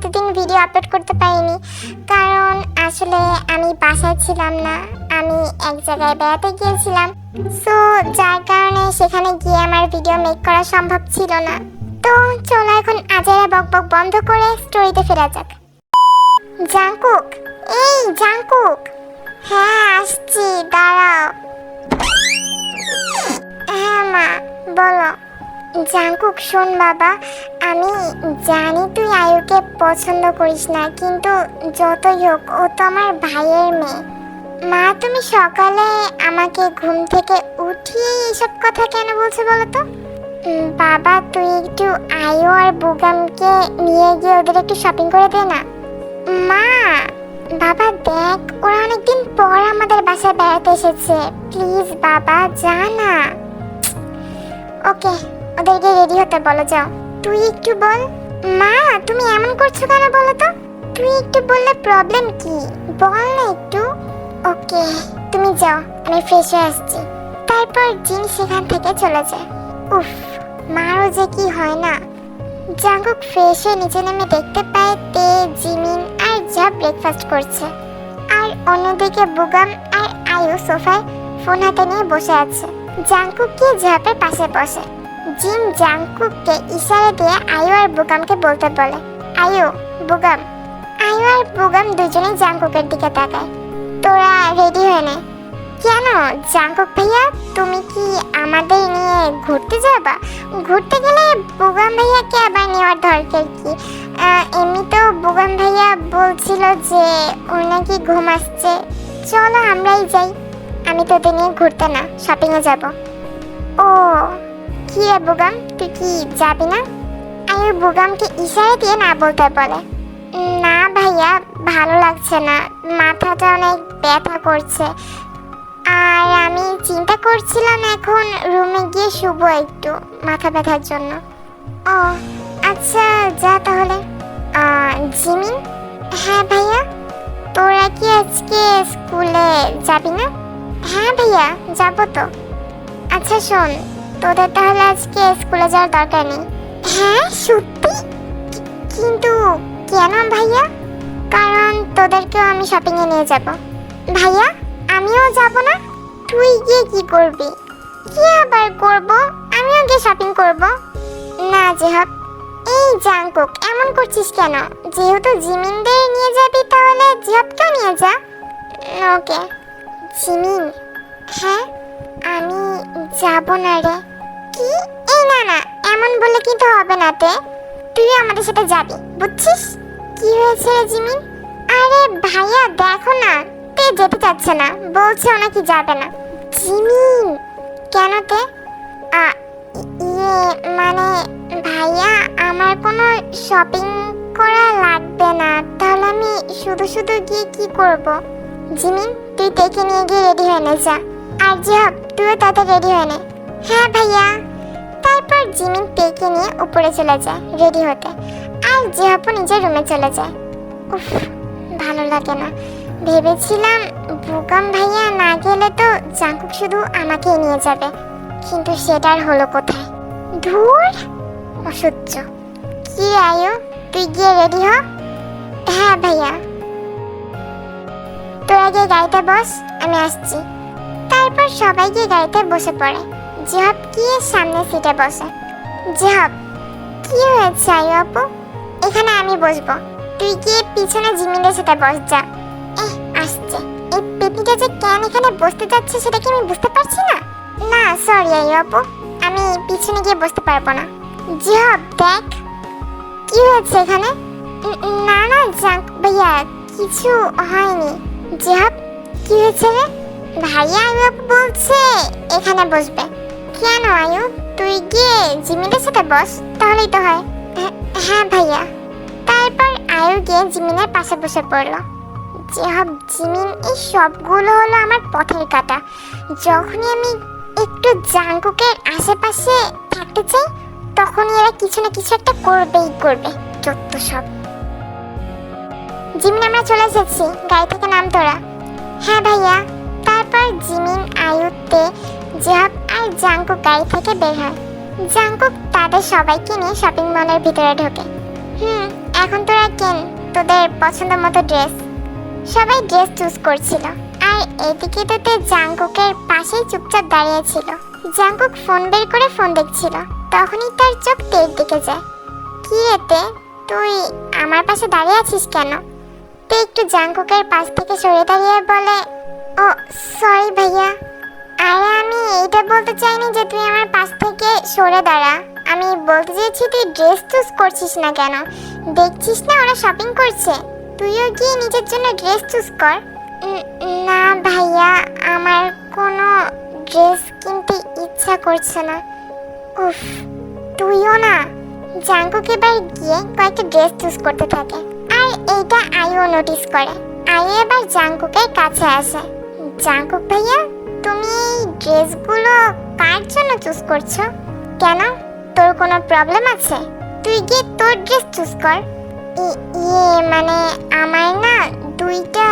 এতদিন video upload করতে পারিনি। কারণ আসলে আমি বাসায় ছিলাম না, আমি এক জায়গায় বেড়াতে গিয়েছিলাম। সো যার কারণে সেখানে গিয়ে আমার ভিডিও মেক করা সম্ভব ছিল না। তো চলো এখন আজেরা বক বক বন্ধ করে স্টোরিতে ফেরা যাক। জাঙ্কুক এই জাঙ্কুক হ্যাঁ আসছি, দাঁড়াও। হ্যাঁ মা, বলো। জাঙ্কুক, শোন বাবা, আমি জানি তুই আয়ুকে পছন্দ করিস না, কিন্তু যতই হোক, ও তো আমার ভাইয়ের মেয়ে। মা, তুমি সকালে আমাকে ঘুম থেকে উঠিয়ে এসব কথা কেন বলছো বলো তো? বাবা, তুই একটু আয়ু আর বুগামকে নিয়ে গিয়ে ওদের একটু শপিং করে দে না। মা, বাবা, দেখ, ওরা অনেকদিন পর আমাদের বাসায় বেড়াতে এসেছে। প্লিজ বাবা, যা না। ওকে। ওদেরকে রেডি হতে বলো, যাও। তুই একটু বল। মা, তুমি এমন করছ কেন বলো তো? তুই একটু বললে প্রবলেম কি? বল না একটু। ওকে, তুমি যাও, আমি ফ্রেশ হয়ে আসছি। তারপর জিন সেখান থেকে চলে যায়। উফ, মারও যে কি হয় না। জাঙ্কুক ফ্রেশ হয়ে নিচে নেমে দেখতে পায় তে, জিমিন আর যা ব্রেকফাস্ট করছে। আর অন্যদিকে বুগাম আর আয়ু সোফায় ফোন হাতে নিয়ে বসে আছে। জাঙ্কুক গিয়ে ঝাপের পাশে বসে। জিম জাঙ্কুককে ইশারা দিয়ে আয়ু আর বুগামকে বলতে বলে। আয়ু, বুগাম। আয়ু আর বুগাম দুজনেই জাঙ্কুকের দিকে তাকায়। তোরা রেডি হয়ে নে। কেন জাঙ্কুক ভাইয়া, তুমি কি আমাদের নিয়ে ঘুরতে যাবা? ঘুরতে গেলে বুগাম ভাইয়াকে আবার নেওয়ার দরকার কি? এমনিতেও বুগাম ভাইয়া বলছিল যে ওর নাকি ঘুম আসছে। চলো আমরাই যাই। আমি তোদের নিয়ে ঘুরতে না শপিংয়ে যাব। ও কি রে বুগাম? তুই কি যাবি না? আয়ু বুগামকে ইশারা দিয়ে না বলতে বলে। না ভাইয়া, ভালো লাগছে না। মাথাটা অনেক ব্যথা করছে। আর আমি চিন্তা করছিলাম এখন রুমে গিয়ে শুবো একটু মাথা ব্যথার জন্য। ও আচ্ছা যা তাহলে। জিমিন? হ্যাঁ ভাইয়া। তোরা কি আজকে স্কুলে যাবি না? হ্যাঁ ভাইয়া, যাব তো। আচ্ছা শোন তোদের তাহলে আজকে স্কুলে যাওয়ার দরকার নেই? হ্যাঁ সত্যি? কিন্তু কেন ভাইয়া? কারণ তোদেরকেও আমি শপিংয়ে নিয়ে যাব। ভাইয়া আমিও যাব না? তুই গিয়ে কি করবি? কি আবার করব? আমিও গিয়ে শপিং করব। না জেহাব এই জাঙ্কুক এমন করছিস কেন? যেহেতু জিমিনদের নিয়ে যাবি তাহলে জিহাবকেও নিয়ে যা। Okay Jimin? হ্যাঁ আমি যাব না রে। কি? এই না না এমন বলে কিন্তু হবে না তে। তুই আমাদের সাথে যাবি বুঝছিস? কি হয়েছে রে জিমিন? আরে ভাইয়া দেখো না তে যেতে চাচ্ছে না বলছে ও নাকি যাবে না। জিমিন কেন তে? আ, ইয়ে মানে ভাইয়া আমার কোনো শপিং করা লাগবে না তাহলে আমি শুধু শুধু গিয়ে কি করব? জিমিন তুই তেকে নিয়ে গিয়ে রেডি হয়ে নে যা। আর জিহাব তুইও তাতে রেডি হয়ে নে। হ্যাঁ ভাইয়া। তারপর জিমিন তেকে নিয়ে উপরে চলে যায়, রেডি হতে। আর জিহাবও নিজের রুমে চলে যায়। উফ, ভালো লাগে না। ভেবেছিলাম বুকাম ভাইয়া না গেলে তো জাঙ্কুক শুধু আমাকেই নিয়ে যাবে। কিন্তু সেটার হলো কোথায়? ধুর, অসহ্য। কি আয়ু? তুই গিয়ে রেডি হ। হ্যাঁ ভাইয়া। তোরা গিয়ে গাড়িতে বস, আমি আসছি। তারপর সবাই গিয়ে গাড়িতে বসে পড়ে। জিহাব গিয়ে সামনে সিটে বসে। জিহাব কি হয়েছে আয়ু আপু? এখানে আমি বসবো। তুই গিয়ে পিছনে জিমিনের সাথে বস যা। এহ, আসছে। এই পেপিটা যে কেন এখানে বসতে যাচ্ছে সেটা কি আমি বুঝতে পারছি না? না সরি আয়ু আপু, আমি পিছনে গিয়ে বসতে পারব না। জিহাব দেখ, কি হয়েছে এখানে? না না, জাঙ্ক, ভাইয়া, কিছু হয়নি। জিহাব কি হয়েছে রে? ভাইয়া আপু বলছে এখানে বসবে। কেন আয়ু তুই গিয়ে জিমিনের সাথে বস তাহলেই তো হয়। হ্যাঁ- ভাইয়া। তারপর আয়ু গিয়ে জিমিনের পাশে বসে পড়ল। যেহব জিমিন এই সবগুলো হলো আমার পথের কাটা। যখনই আমি একটু জাঙ্কুকের আশেপাশে থাকতে চাই তখনই এরা কিছু না কিছু একটা করবেই করবে যত সব। জিমিন আমরা চলে এসেছি গাড়ি থেকে নাম তোরা। হ্যাঁ ভাইয়া। তারপর জিমিন আয়ুতে জেহাব আর জাঙ্কুক গাড়ি থেকে বের হয়। জাঙ্কুক তাদের সবাইকে নিয়ে শপিং মলের ভিতরে ঢোকে। হুম, এখন তোরা কেন? তোদের পছন্দ মতো ড্রেস সবাই ড্রেস চুজ করছিল। আর এদিকে তো তে জাঙ্কুকের পাশেই চুপচাপ দাঁড়িয়ে ছিল। জাঙ্কুক ফোন বের করে ফোন দেখছিল। তখনই তার চোখ তের দিকে যায়। কি এতে তুই আমার পাশে দাঁড়িয়ে আছিস কেন? তে একটু জাঙ্কুকের পাশ থেকে সরে দাঁড়িয়ে বলে, ও সরি ভাইয়া। আমি এইটা বলতে চাইনি যে তুই আমার পাশ থেকে সরে দাঁড়া। আমি বলতে চেয়েছি তুই ড্রেস চুজ করছিস না কেন? দেখছিস না ওরা শপিং করছে? তুইও গিয়ে নিজের জন্য ড্রেস চুজ কর। না ভাইয়া, আমার কোনো ড্রেস কিনতে ইচ্ছা করছে না। উফ, তুইও না। জাঙ্কুকে এবার গিয়ে কয়েকটা ড্রেস চুজ করতে থাকে। আর এইটা আইও নোটিস করে। আইও এবার জাঙ্কুকের কাছে আসে। জাঙ্কুক ভাইয়া তুমি ড্রেসগুলো কার জন্য চুজ করছ? কেন? তোর কোনো প্রবলেম আছে? তুই গিয়ে তোর ড্রেস চুজ কর। ইয়ে মানে আমার না দুইটা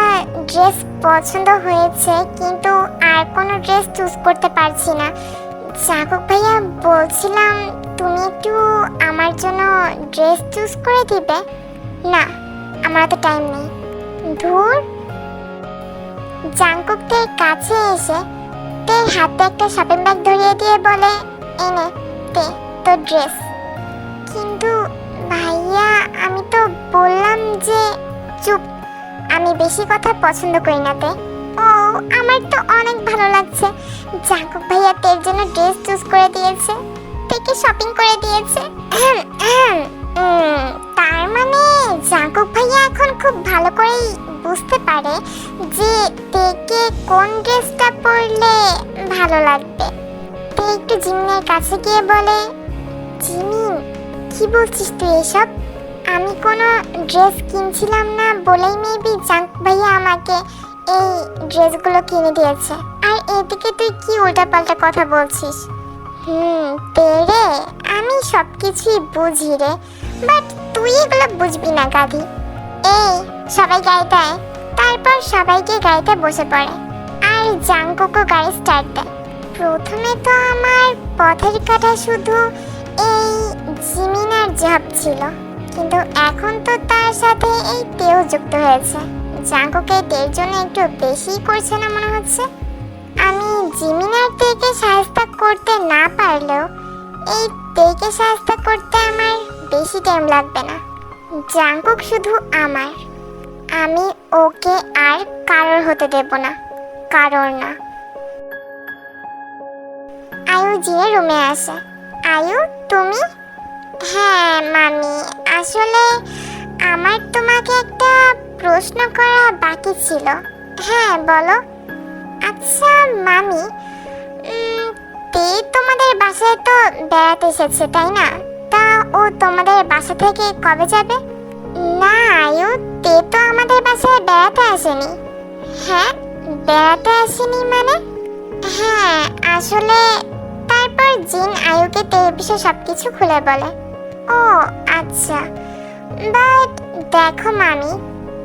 ড্রেস পছন্দ হয়েছে, কিন্তু আর কোনো ড্রেস চুজ করতে পারছি না। জাগক ভাইয়া, বলছিলাম তুমি একটু আমার জন্য ড্রেস চুজ করে দিবে? না, আমার তো টাইম নেই। ধুর। জাংকুকদের কাছে এসে তের হাতে একটা শপিং ব্যাগ ধরিয়ে দিয়ে বলে এনে তে তোর ড্রেস কিন্তু ভাইয়া, আমি তো বললাম যে, চুপ, আমি বেশি কথা পছন্দ করি না তে ও, আমার তো অনেক ভালো লাগছে। জাঙ্কুক ভাইয়া তের জন্য ড্রেস চুজ করে দিয়েছে, তেকে শপিং করে দিয়েছে। তার মানে জাঙ্কুক ভাইয়া এখন খুব ভালো করেই বুঝতে পারে যে তেকে কোন ড্রেসটা পরলে ভালো লাগবে? তে একটু জিমিনের কাছে গিয়ে বলে জিমিন কি বলছিস তুই এসব? আমি কোনো ড্রেস কিনছিলাম না বলেই মেবি জাঙ্ক ভাইয়া আমাকে এই ড্রেসগুলো কিনে দিয়েছে। আর এদিকে তুই কি উল্টাপাল্টা কথা বলছিস? হুম তেরে আমি সব কিছুই বুঝি রে, বাট তুই এগুলো বুঝবি না, গাধি। এই, সবাই আয় তারপর সবাইকে গাড়িতে বসে পড়ে। আর জাঙ্কুকও গাড়ি স্টার্ট দেয়। প্রথমে তো আমার পথের কাটা শুধু এই জিমিন আর জব ছিল। কিন্তু এখন তো তার সাথে এই তেও যুক্ত হয়েছে। জাঙ্কুকে তের জন্য একটু বেশি করছে না মনে হচ্ছে? আমি জিমিনার তেকে সাহায্য করতে না পারলেও এই তেকে সাহায্য করতে আমার বেশি টাইম লাগবে না। জাঙ্কুক শুধু আমার। আমি ওকে আর কারোর হতে দেব না, কারোর না। আয়ু জিয়ে রুমে আসে আয়ু, তুমি? হ্যাঁ মামি। আসলে আমার তোমাকে একটা প্রশ্ন করা বাকি ছিল। হ্যাঁ বলো। আচ্ছা মামি তে তোমাদের বাসায় তো বেড়াতে এসেছে, তাই না? তা ও তোমাদের বাসা থেকে কবে যাবে? না, আয়ু তে তো আমাদের বাসায় বেড়াতে আসেনি। হ্যাঁ বেড়াতে আসেনি মানে? হ্যাঁ আসলে তারপর জিন আয়ুকে তে বিষয়ে সবকিছু খুলে বলে। ও আচ্ছা। বাট দেখো মামি,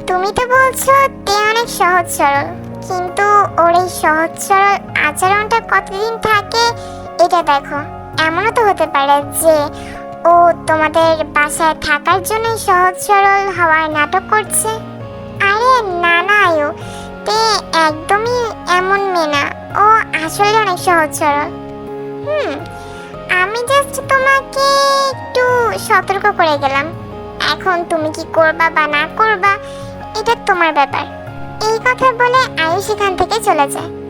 তুমি তো বলছো তে অনেক সহজ সরল, কিন্তু ওর এই সহজ সরল আচরণটা কতদিন থাকে, এটা দেখো। এমনও তো হতে পারে যে ও তোমাদের বাসায় থাকার জন্যই সহজ সরল হওয়ার নাটক করছে। আরে না না আয়ু, তে একদমই এমন মেয়ে না। ও আসলে অনেক সহজ সরল। হুম, আমি জাস্ট তোমাকে একটু সতর্ক করে গেলাম। এখন তুমি কি করবা বা না করবা, এটা তোমার ব্যাপার। এই কথা বলে আয়ু সেখান থেকে চলে যায়।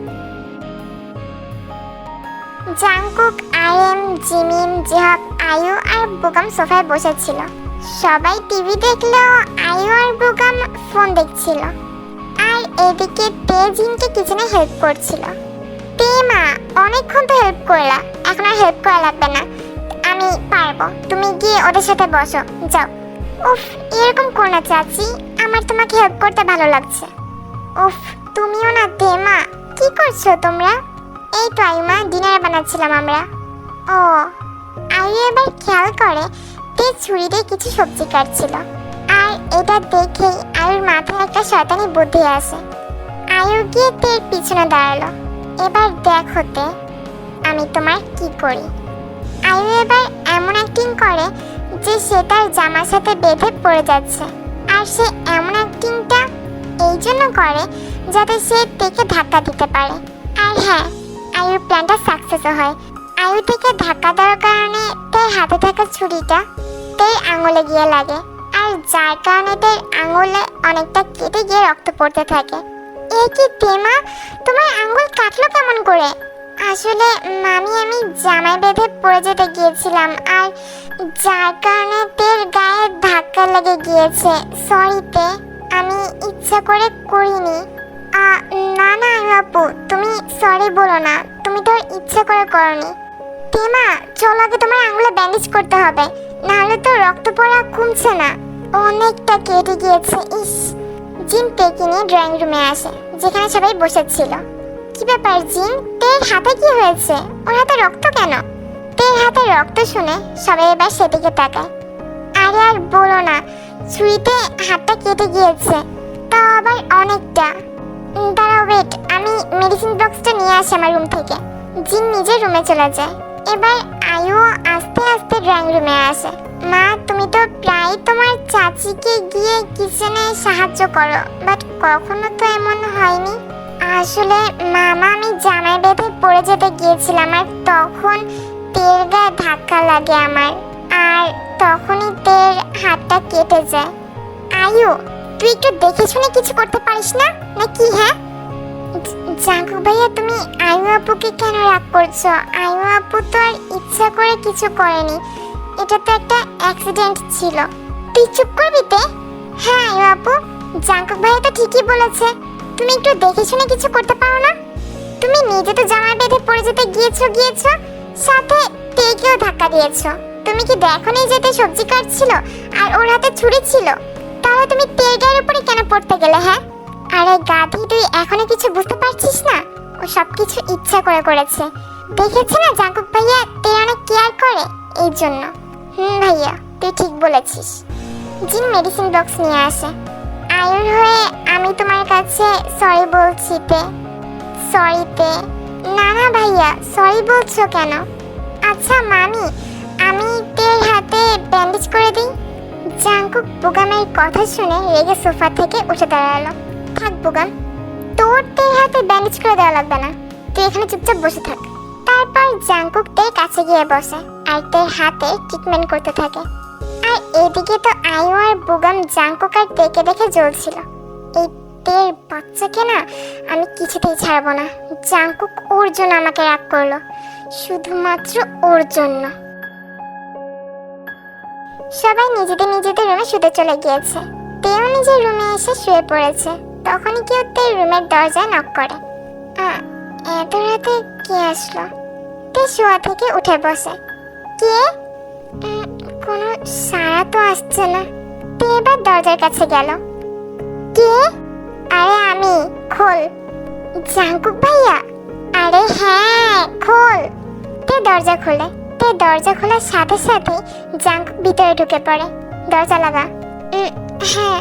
জাংকুক, আইএম জিমিন জেহক আয়ু আর বুগাম সোফায় বসেছিল। সবাই টিভি দেখলেও আয়ু আর বুগাম ফোন দেখছিল। আর এদিকে তে জিনকে কিচেনে হেল্প করছিল। তে মা, অনেকক্ষণ তো হেল্প করলা, এখন আর হেল্প করা লাগবে না। আমি পারব, তুমি গিয়ে ওদের সাথে বসো, যাও। উফ, এরকম করো না চাচি, আমার তোমাকে হেল্প করতে ভালো লাগছে। উফ, তুমিও না তে মা, কি করছ তোমরা? এই তো আয়ুমা ডিনার বানাচ্ছিলাম আমরা। ও আয়ু এবার খেয়াল করে তে ছুরি দিয়ে কিছু সবজি কাটছিল। আর এটা দেখে আয়ুর মাথায় একটা শয়তানি বুদ্ধি আসে। আয়ু গিয়ে তের পিছনে দাঁড়াল। এবার দেখো তে আমি তোমার কি করি। আয়ু এবার এমন অ্যাক্টিং করে যে সে তার জামার সাথে বেঁধে পড়ে যাচ্ছে। আর সে এমন অ্যাক্টিংটা এই জন্য করে যাতে সে তেকে ধাক্কা দিতে পারে। আর হ্যাঁ আয়ুর প্ল্যানটা সাকসেসও হয়। আয়ু থেকে ধাক্কা দেওয়ার কারণে তার হাতে থাকা ছুরিটা তের আঙুলে গিয়ে লাগে। আর যার কারণে তার আঙুলে অনেকটা কেটে গিয়ে রক্ত পড়তে থাকে। এ কি তেমা তোমার আঙুল কাটলো কেমন করে? আসলে মামি, আমি জামাই বেঁধে পড়ে যেতে গিয়েছিলাম, আর যার কারণে তের গায়ে ধাক্কা লেগে গিয়েছে। সরি তে, আমি ইচ্ছা করে করিনি। না না আপু তুমি সরি বলো না। তুমি তো ইচ্ছা করে করনি। তেমা চল আগে তোমার আঙুলে ব্যান্ডেজ করতে হবে। নাহলে তো রক্ত পড়া কমছে না। অনেকটা কেটে গিয়েছে, ইস। জিন তেকে নিয়ে ড্রয়িং রুমে আসে, যেখানে সবাই বসেছিল। কি ব্যাপার, জিন? তের হাতে কি হয়েছে? ওর হাতে রক্ত কেন? তের হাতে রক্ত শুনে সবাই এবার সেদিকে তাকায়। আরে আর বলো না, ছুরিতে হাতটা কেটে গিয়েছে, তা আবার অনেকটা। দাঁড়াও ওয়েট আমি মেডিসিন বক্সটা নিয়ে আসি আমার রুম থেকে। জিন নিজের রুমে চলে যায়। এবার আয়ু আস্তে আস্তে ড্রয়িং রুমে আসে। মা, তুমি তো প্রায় তোমার চাচিকে গিয়ে কিচেনে সাহায্য করো বাট কখনো তো এমন হয়নি। আসলে মামা, আমি জামাই বেঁধে পড়ে যেতে গিয়েছিলাম, আর তখন তেল গায়ে ধাক্কা লাগে আমার। আর তখনই তের হাতটা কেটে যায়। আয়ু তুই একটু দেখে শুনে কিছু করতে পারিস না? নাকি হ্যাঁ? জাঙ্কু ভাইয়া, তুমি আয়ু আপুকে কেন রাগ করছ? আয়ু আপু তো আর ইচ্ছা করে কিছু করেনি। এটা তো একটা অ্যাক্সিডেন্ট ছিল। তুই চুপ করবি তে? হ্যাঁ আয়ু আপু। জাঙ্কুক ভাইয়া তো ঠিকই বলেছে। তুমি একটু দেখে শুনে কিছু করতে পারো না? তুমি নিজে তো জামা বেঁধে পড়ে যেতে গিয়েছো গিয়েছো। সাথে তেকেও ধাক্কা দিয়েছ। তুমি কি দেখোনি যেতে সবজি কাটছিল? আর ওর হাতে ছুরি ছিল? তাহলে তুমি তেল গায়ের উপরে কেন পড়তে গেলে হ্যাঁ? আরে গাধি, তুই এখনও কিছু বুঝতে পারছিস না? ও সব কিছু ইচ্ছা করে করেছে। দেখেছি না জাঙ্কুক ভাইয়া তে অনেক কেয়ার করে? এই জন্য। হুম ভাইয়া, তুই ঠিক বলেছিস। জিন মেডিসিন বক্স নিয়ে আসে। আয়ুর হয়ে আমি তোমার কাছে সরি বলছি তে। সরি তে। না না ভাইয়া সরি বলছো কেন? আচ্ছা মামি, আমি তের হাতে ব্যান্ডেজ করে দিই। জাঙ্কুক বুগামের কথা শুনে রেগে সোফা থেকে উঠে দাঁড়াল। থাক বুগাম, তোর তের হাতে ব্যান্ডেজ করে দেওয়া লাগবে না। তুই এখানে চুপচাপ বসে থাক। তারপর জাঙ্কুক তের কাছে গিয়ে বসে আর তের হাতে ট্রিটমেন্ট করতে থাকে। আর এদিকে তো আয়ু আর বুগাম জাঙ্কুক আর তেকে দেখে জ্বলছিল। এই তের বাচ্চাকে না আমি কিছুতেই ছাড়বো না। জাঙ্কুক ওর জন্য আমাকে রাগ করল। শুধুমাত্র ওর জন্য। সবাই নিজেদের নিজেদের রুমে শুতে চলে গিয়েছে। তেও নিজের রুমে এসে শুয়ে পড়েছে। তখনই কেউ তের রুমের দরজায় নক করে। এত রাতে কে আসলো? তে শোয়া থেকে উঠে বসে। কে? কোনো সাড়া তো আসছে না। তে এবার দরজার কাছে গেল। কে? আরে আমি, খোল। জাঙ্কুক ভাইয়া? আরে হ্যাঁ খোল। তে দরজা খোলে। তে দরজা খোলার সাথে সাথে জাঙ্ক ভিতরে ঢুকে পড়ে। দরজা লাগা। হ্যাঁ।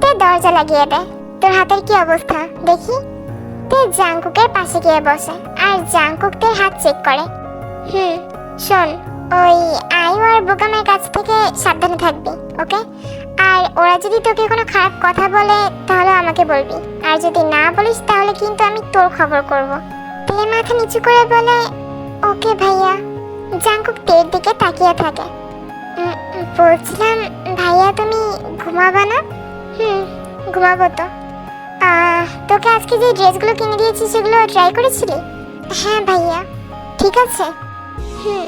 তে দরজা লাগিয়ে দেয় তোর হাতের কি অবস্থা? দেখি। তে জাঙ্কুকের পাশে গিয়ে বসে আর জাঙ্কুক তের হাত চেক করে। হুম, শোন, ওই আয়ু আর বোকামের কাছ থেকে সাবধানে থাকবি, ওকে? আর ওরা যদি তোকে কোনো খারাপ কথা বলে, তাহলে আমাকে বলবি। আর যদি না বলিস, তাহলে কিন্তু আমি তোর খবর করব। তে মাথা নিচু করে বলে, ওকে ভাইয়া। জাঙ্কুক তের দিকে তাকিয়ে থাকে। বলছিলাম, ভাইয়া, তুমি ঘুমাবা না? হুম, ঘুমাবো তো। তোকে আজকে যে ড্রেসগুলো কিনে দিয়েছি, সেগুলো ট্রাই করেছিলি? হ্যাঁ ভাইয়া। ঠিক আছে? হুম,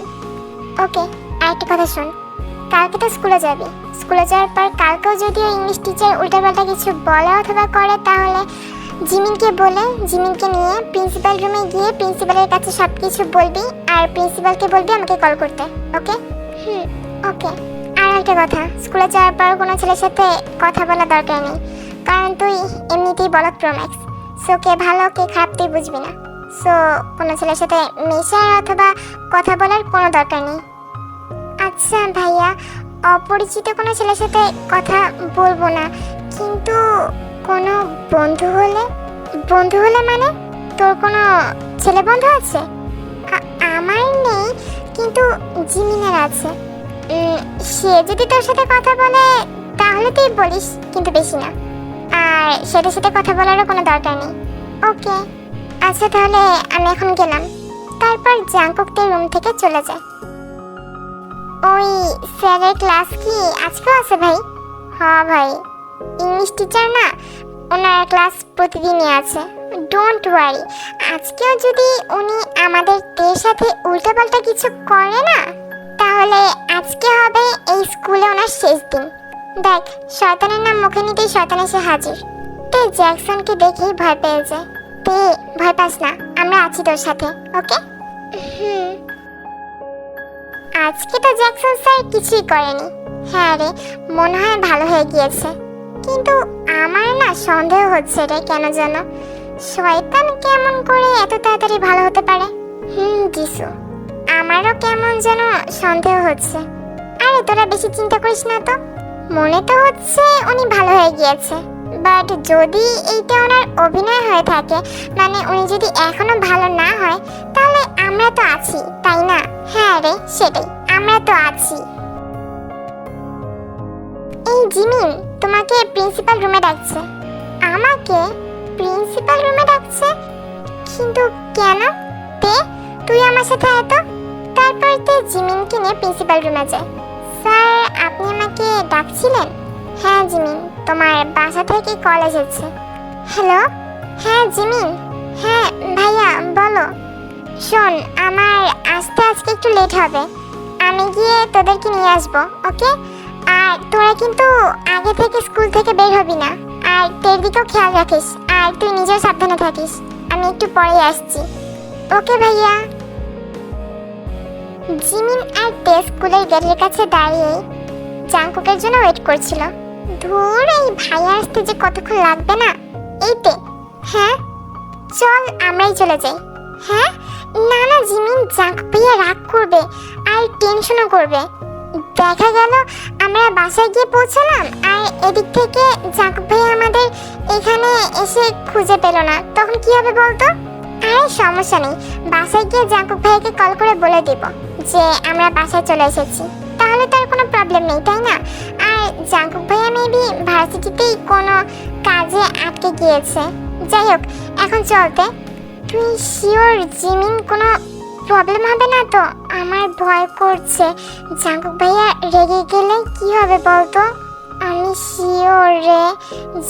ওকে, আরেকটা কথা শোন। কালকে তো স্কুলে যাবি। স্কুলে যাওয়ার পর কালকেও যদি ওই ইংলিশ টিচার উল্টাপাল্টা কিছু বলে অথবা করে, তাহলে জিমিনকে বলে জিমিনকে নিয়ে প্রিন্সিপাল রুমে গিয়ে প্রিন্সিপালের কাছে সব কিছু বলবি আর প্রিন্সিপালকে বলবি আমাকে কল করতে ওকে? হুম। ওকে। আর একটা কথা স্কুলে যাওয়ার পর কোনো ছেলের সাথে কথা বলা দরকার নেই কারণ তুই এমনিতেই বলত প্রোম্যাক্স সো কে ভালো কে খারাপ তুই বুঝবি না সো কোনো ছেলের সাথে মেশার অথবা কথা বলার কোনো দরকার নেই। আচ্ছা ভাইয়া অপরিচিত কোনো ছেলের সাথে কথা বলব না কিন্তু কোনো বন্ধু হলে বন্ধু হলে মানে তোর কোনো ছেলে বন্ধু আছে? আমার নেই, কিন্তু জিমিনের আছে। সে যদি তোর সাথে কথা বলে, তাহলে তুই বলিস, কিন্তু বেশি না। আর সেটার সাথে কথা বলারও কোনো দরকার নেই। ওকে আচ্ছা তাহলে আমি এখন গেলাম। তারপর জাঙ্কুকদের রুম থেকে চলে যায়। ওই স্যারের ক্লাস কি আজকেও আছে ভাই? হ্যাঁ ভাই। ইংলিশ টিচার না, ওনার ক্লাস প্রতিদিনই আছে। ডোন্ট ওয়ারি আজকেও যদি উনি আমাদের সাথে উল্টাপাল্টা কিছু করে না, তাহলে আজকে হবে এই স্কুলে ওনার শেষ দিন। দেখ, শয়তানের নাম মুখে নিতেই শয়তান এসে হাজির। তে, জ্যাকসনকে দেখেই ভয় পেয়ে যায়। তে, ভয় পাস না, আমরা আছি তোর সাথে, ওকে? হুম। আজকে তো জ্যাকসন স্যার কিছুই করেনি। হ্যাঁ রে, মনে হয় ভালো হয়ে গিয়েছে। কিন্তু আমার না সন্দেহ হচ্ছে রে কেন যেন? শয়তান কেমন করে এত তাড়াতাড়ি ভালো হতে পারে? হুম কিছু আমারও কেমন যেন সন্দেহ হচ্ছে। আরে, তোরা বেশি চিন্তা করিস না তো। মনে তো হচ্ছে উনি ভালো হয়ে গিয়েছে। বাট যদি এইটা ওনার অভিনয় হয়ে থাকে মানে উনি যদি এখনও ভালো না হয়, তাহলে আমরা তো আছি, তাই না? হ্যাঁ রে, সেটাই। আমরা তো আছি। এই জিমিন তোমাকে প্রিন্সিপাল রুমে ডাকছে। আমাকে প্রিন্সিপাল রুমে ডাকছে? কিন্তু কেন? তে, তুই আমার সাথে আয় তো। তারপর তে জিমিনকে নিয়ে প্রিন্সিপাল রুমে যায়। স্যার, আপনি আমাকে ডাকছিলেন? হ্যাঁ জিমিন, তোমার বাসা থেকে কল এসেছে। হ্যালো? হ্যাঁ জিমিন। হ্যাঁ ভাইয়া, বলো। শোন, আমার আসতে আজকে একটু লেট হবে। আমি গিয়ে তোদেরকে নিয়ে আসব, ওকে? আর তোরা কিন্তু আগে থেকে স্কুল থেকে বের হবি না। আর তোর দিকেও খেয়াল রাখিস, আর তুই নিজেও সাবধানে থাকিস। আমি একটু পরে আসছি। ওকে ভাইয়া। জিমিন আর তে স্কুলের গেটের কাছে দাঁড়িয়ে জাঙ্কুকের জন্য ওয়েট করছিল। ধুর, এই ভাইয়া আসতে যে কতক্ষণ লাগবে না। এই তে হ্যাঁ? চল, আমরাই চলে যাই। হ্যাঁ? না না, জিমিন জাঙ্ক ভাইয়া রাগ করবে, আর টেনশনও করবে। দেখা গেল আমরা বাসায় গিয়ে পৌঁছালাম, আর এদিক থেকে জাঙ্ক ভাইয়া আমাদের এখানে এসে খুঁজে পেল না। তখন কি হবে বলতো? আরে, সমস্যা নেই। বাসায় গিয়ে জাঙ্কুক ভাইয়াকে কল করে বলে দিব যে আমরা বাসায় চলে এসেছি। তাহলে তার কোনো প্রবলেম নেই, তাই না? আর জাঙ্কুক ভাইয়া মেবি ভার্সিটিতেই কোনো কাজে আটকে গিয়েছে। যাই হোক, এখন চলতে। তুই শিওর জিমিন কোনো প্রবলেম হবে না তো? আমার ভয় করছে। জাঙ্কুক ভাইয়া, রেগে গেলে কি হবে বলতো? আমি শিওর রে,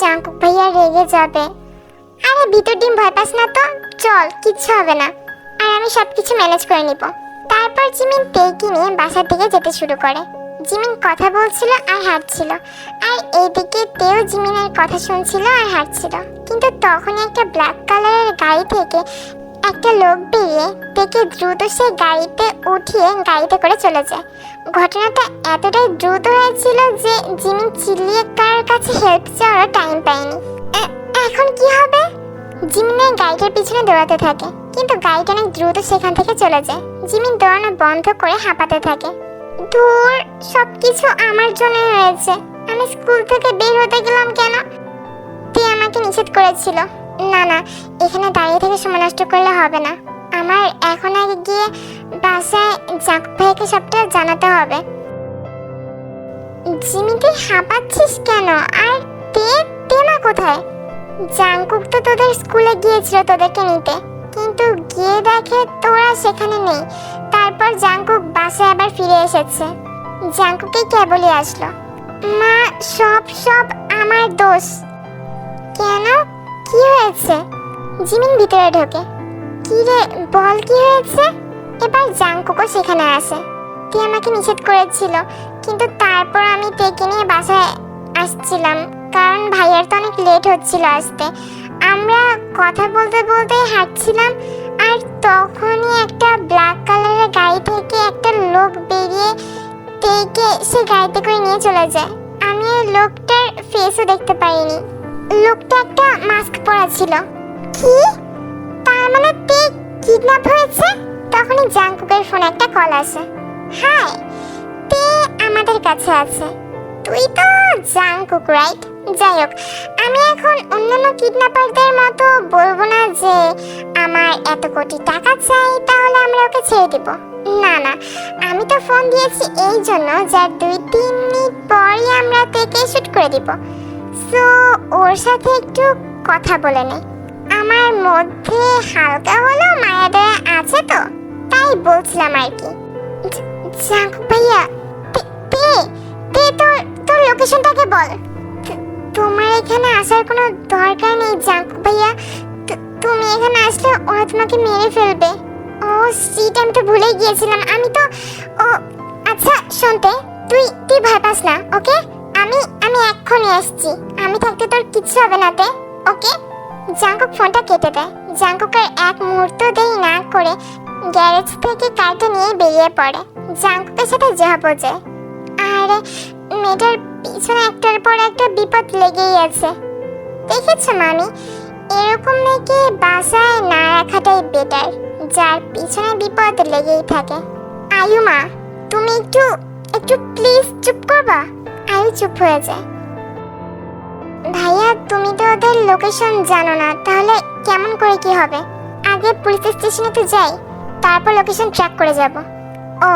জাঙ্কুক ভাইয়া রেগে যাবে। আরে ভিতর ডিম ভয় পাস না তো? চল, কিচ্ছু হবে না। আর আমি সব কিছু ম্যানেজ করে নিব। তারপর জিমিন তেইকে নিয়ে বাসার দিকে যেতে শুরু করে। জিমিন কথা বলছিল আর হাঁটছিল। আর এইদিকে তেও জিমিনের কথা শুনছিল আর হাঁটছিল। কিন্তু তখন একটা ব্ল্যাক কালারের গাড়ি থেকে একটা লোক বেরিয়ে তেকে দ্রুত সে গাড়িতে উঠিয়ে গাড়িতে করে চলে যায়। ঘটনাটা এতটাই দ্রুত হয়েছিল যে জিমিন চিল্লিয়ে কার কাছে হেল্প চাওয়ারও টাইম পায়নি। এখন কি হবে? জিমিনের গাড়িটার পিছনে দৌড়াতে থাকে, কিন্তু গাড়িটা অনেক দ্রুত সেখান থেকে চলে যায়। জিমিন দৌড়ানো বন্ধ করে হাঁপাতে থাকে। দূর সব কিছু আমার জন্য হয়েছে। আমি স্কুল থেকে বের হতে গেলাম কেন? তুই আমাকে নিষেধ করেছিল। না না, এখানে দাঁড়িয়ে থেকে সময় নষ্ট করলে হবে না। আমার এখন আগে গিয়ে বাসায় জাক ভাইকে সবটা জানাতে হবে। জিমি, তুই হাঁপাচ্ছিস কেন? আর তে তেমা কোথায়? জাংকুক তো তোদের স্কুলে গিয়েছিল তোদেরকে নিতে। কিন্তু গিয়ে দেখে তোরা সেখানে নেই। তারপর জাংকুক বাসায় আবার ফিরে এসেছে। জাংকুকে কেবলই আসলো? মা, সব সব আমার দোষ। কেন? কি হয়েছে? জিমিন ভিতরে ঢোকে। কি রে, বল কি হয়েছে? এবার জাংকুকও সেখানে আসে। তুই আমাকে নিষেধ করেছিল, কিন্তু তারপর আমি তেকে নিয়ে বাসায় আসছিলাম, কারণ ভাইয়ার তো অনেক লেট হচ্ছিল আসতে। আমরা কথা বলতে বলতে হাঁটছিলাম, আর তখনই একটা ব্ল্যাক কালারের গাড়ি থেকে একটা লোক বেরিয়ে তেকে সে গাড়িতে করে নিয়ে চলে যায়। আমি লোকটার ফেসও দেখতে পাইনি। লোকটা একটা মাস্ক পরা ছিল কি? তার মানে তে কিডন্যাপ হয়েছে? তখনই জাংকুকের ফোনে একটা কল আসে। হাই, তে আমাদের কাছে আছে। তুই তো জাংকুক, রাইট? যাই হোক, আমি এখন অন্যান্য কিডন্যাপারদের মতো বলব না যে আমার এত কোটি টাকা চাই, তাহলে আমরা ওকে ছেড়ে দিব। না না, আমি তো ফোন দিয়েছি এই জন্য যার দুই তিন মিনিট পরই আমরা থেকে শুট করে দিব। সো, ওর সাথে একটু কথা বলে নে। আমার মধ্যে হালকা হলেও মায়া দয়া আছে তো, তাই বলছিলাম আর কি। জ- জাঙ্কুক ভাইয়া, তে- তে তোর তোর লোকেশনটাকে বল। তোমার এখানে আসার কোনো দরকার নেই জাঙ্কুক ভাইয়া। তুমি এখানে আসলে ওরা তোমাকে মেরে ফেলবে। ও সিট আমি তো ভুলে গিয়েছিলাম। আমি তো, ও আচ্ছা শুনতে তুই তুই ভয় পাস না ওকে আমি আমি এক্ষুনি আসছি আমি থাকতে তোর কিচ্ছু হবে না তে ওকে? জাঙ্কুক ফোনটা কেটে দেয়। জাঙ্কুকের এক মুহূর্ত দেরি না করে গ্যারেজ থেকে কারটা নিয়ে বেরিয়ে পড়ে। জাঙ্কুকের সাথে যাওয়া বোঝায় আর, মেয়েটার পিছনে একটার পর একটা বিপদ লেগেই আছে। দেখেছ, মামি? এরকম মেয়েকে বাসায় না রাখাটাই বেটার যার পিছনে বিপদ লেগেই থাকে। আয়ু মা তুমি একটু একটু প্লিজ চুপ করবা? আয়ু চুপ হয়ে যায় ভাইয়া, তুমি তো ওদের লোকেশন জানো না, তাহলে কেমন করে কি হবে? আগে পুলিশ স্টেশনে তো যাই, তারপর লোকেশন ট্র্যাক করে যাব। ও